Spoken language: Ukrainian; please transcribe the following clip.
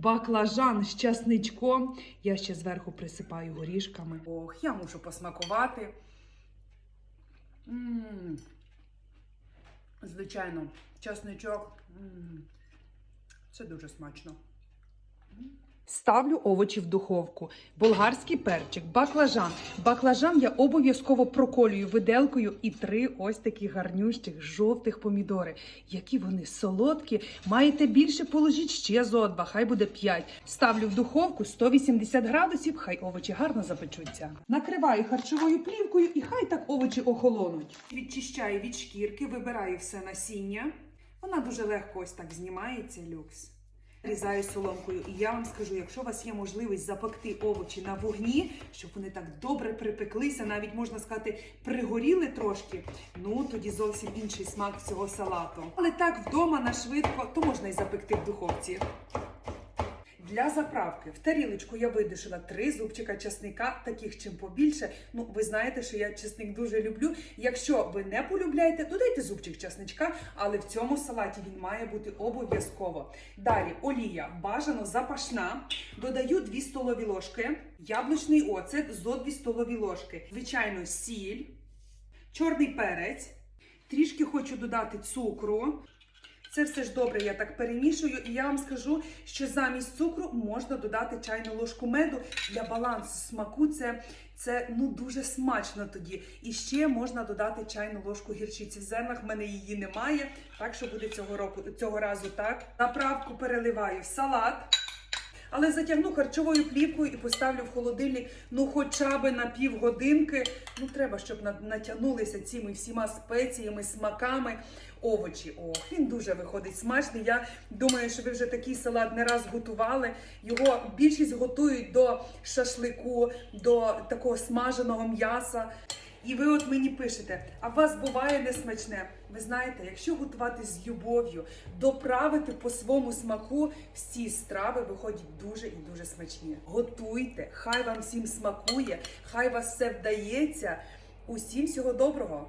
Баклажан з часничком. Я ще зверху присипаю горішками. Ох, я мушу посмакувати. м Звичайно, часничок. м Це дуже смачно. Ставлю овочі в духовку. Болгарський перчик, баклажан. Баклажан я обов'язково проколюю виделкою і три ось такі гарнющих жовтих помідори. Які вони солодкі. Маєте більше, положіть ще зо два, хай буде 5. Ставлю в духовку 180 градусів, хай овочі гарно запечуться. Накриваю харчовою плівкою і хай так овочі охолонуть. Відчищаю від шкірки, вибираю все насіння. Вона дуже легко ось так знімається, люкс. Різаю соломкою, і я вам скажу, якщо у вас є можливість запекти овочі на вогні, щоб вони так добре припеклися, навіть можна сказати, пригоріли трошки, ну тоді зовсім інший смак цього салату. Але так вдома на швидко, то можна і запекти в духовці. Для заправки в тарілочку я видушила три зубчика часника, таких чим побільше. Ну, ви знаєте, що я часник дуже люблю. Якщо ви не полюбляєте, додайте зубчик часничка, але в цьому салаті він має бути обов'язково. Далі олія бажано запашна. Додаю 2 столові ложки, яблучний оцет зо 2 столові ложки, звичайно, сіль, чорний перець. Трішки хочу додати цукру. Це все ж добре, я так перемішую, і я вам скажу, що замість цукру можна додати чайну ложку меду для балансу смаку. Це, це ну дуже смачно тоді. І ще можна додати чайну ложку гірчиці в зернах. В мене її немає, так що буде цього року цього разу так. Заправку переливаю в салат. Але затягну харчовою плівкою і поставлю в холодильник ну хоча б на півгодинки. Ну треба, щоб на- натягнулися цими всіма спеціями, смаками овочі. Ох, він дуже виходить смачний. Я думаю, що ви вже такий салат не раз готували. Його більшість готують до шашлику, до такого смаженого м'яса. І ви от мені пишете, а у вас буває несмачне. Ви знаєте, якщо готувати з любов'ю, доправити по своєму смаку, всі страви виходять дуже і дуже смачні. Готуйте, хай вам всім смакує, хай вас все вдається. Усім всього доброго!